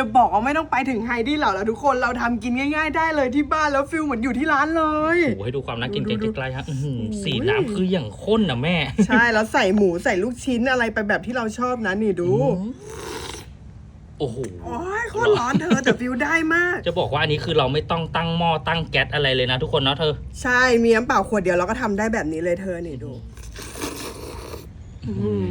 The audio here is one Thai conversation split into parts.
จะบอกว่าไม่ต้องไปถึงไฮดี้เหล่าแล้วทุกคนเราทำกินง่าย ๆ ได้เลยที่บ้านแล้วฟิลเหมือนอยู่ที่ร้านเลย โอ้โหให้ดูความน่ากินดูกันดู ใกล้ๆฮะอื้อหือโอ้ยสีน้ำคืออย่างข้นนะแม่ใช่แล้วใส่หมูใส่ลูกชิ้นอะไรไปแบบที่เราชอบนะนี่ดูโอ้โห โอ้ยโคตรร้อนเธอแต่ฟิลได้มาก จะบอกว่าอันนี้คือเราไม่ต้องตั้งหม้อตั้งแก๊สอะไรเลยนะทุกคนเนาะเธอ ใช่มีน้ำเปล่าขวดเดียวเราก็ทำได้แบบนี้เลยเธอนี่ดู อื้อหืออืม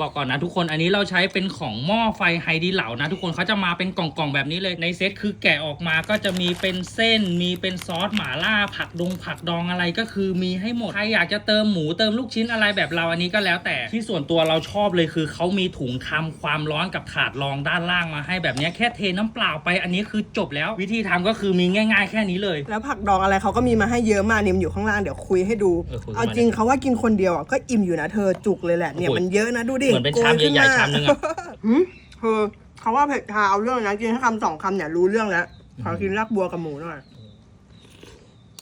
บอกก่อนนะทุกคนอันนี้เราใช้เป็นของหม้อไฟไฮดีเหลานะ ทุกคนเขาจะมาเป็นกล่องๆแบบนี้เลยในเซตคือแกะออกมาก็จะมีเป็นเส้น มีเป็นซอสหม่าล่า ผักดงผักดองอะไรก็คือมีให้หมดใครอยากจะเติมหมูเติมลูกชิ้นอะไรแบบเราอันนี้ก็แล้วแต่ที่ส่วนตัวเราชอบเลยคือเขามีถุงทำความร้อนกับถาดรองด้านล่างมาให้แบบเนี้ยแค่เทน้ำเปล่าไปอันนี้คือจบแล้ววิธีทำก็คือมีง่าย ๆ แค่นี้เลย แล้วผักดองอะไรเขาก็มีมาให้เยอะมากนิมนอยู่ข้างล่างเดี๋ยวคุยให้ดู เออคุยเอามาจริงเขาว่ากินคนเดียวอะก็อิ่มอยู่นะเธอจุกเลยแหละเนี่ยโอ้ยมันเยอะนะดูดิเหมือนเป็นชามโกยขึ้ใหญ่มๆชามนึงอะหืมเธอเขาว่าเผ็ดชาเอาเรื่องนะกินแค่คำสองคำเนี่ยรู้เรื่องแล้วขอกินรากบัวกับหมูหน่อย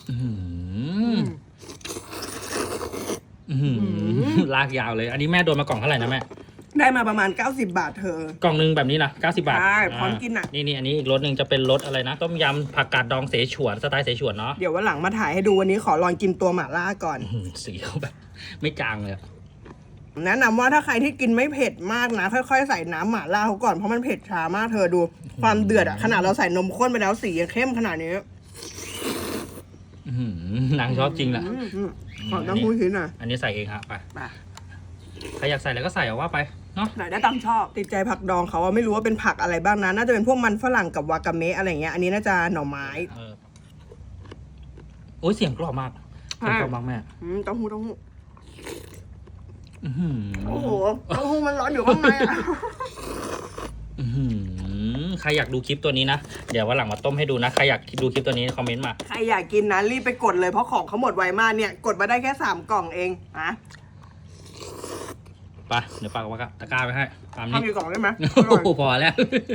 อื้อหืออื้อหือลากยาวเลย อันนี้แม่โดนมากล่องเท่าไหร่นะแม่ ได้มาประมาณ 90 บาทเธอ กล่องหนึงแบบนี้นะ90 บาท ใช่ พร้อมกินอะนี่นี่อันนี้อีกรสหนึ่งจะเป็นรสอะไรนะ ต้มยำผักกาดดองเสฉวน สไตล์เสฉวนเนาะ เดี๋ยววันหลังมาถ่ายให้ดูวันนี้ขอลองกินตัวหม่าล่าก่อนอื้อหือสีเขาแบบ ไม่จางเลยอะ แนะนำว่าถ้าใครที่กินไม่เผ็ดมากนะ ค่อยๆใส่น้ำหม่าล่าเขาก่อนเพราะมันเผ็ดชามากเธอดู ความเดือดอะขนาดเราใส่นมข้นไปแล้วสียังเข้มขนาดนี้อื้อหือนางชอบจริงแหละอืมอืมขอน้ำมูชิ้นหน่อยอันนี้ใส่เองฮะไปไปใครอยากใส่อะไรก็ใส่เอาว่าไปเนาะไหนได้ตามชอบ ติดใจผักดองเขาว่าไม่รู้ว่าเป็นผักอะไรบ้างนะ น่าจะเป็นพวกมันฝรั่งกับวากาเมะอะไรเงี้ย อันนี้น่าจะหน่อไม้เออโอ้ยเสียงกรอบมากเสียงกรอบมากแม่อืมเต้าหู้เต้าหู้อื้อหือ โอ้โหเต้าหู้มันร้อนอยู่ข้างในอะอื้อหือใครอยากดูคลิปตัวนี้นะ เดี๋ยววันหลังมาต้มให้ดูนะ ใครอยากดูคลิปตัวนี้คอมเมนต์มา ใครอยากกินนะรีบไปกดเลยเพราะของเขาหมดไวมากเนี่ย กดมาได้แค่สามกล่องเองนะไป เดี๋ยวปากกาตะกร้าไปให้ตามนี้ทำกี่กล่องได้ไหมโอ้โหพอแล้ว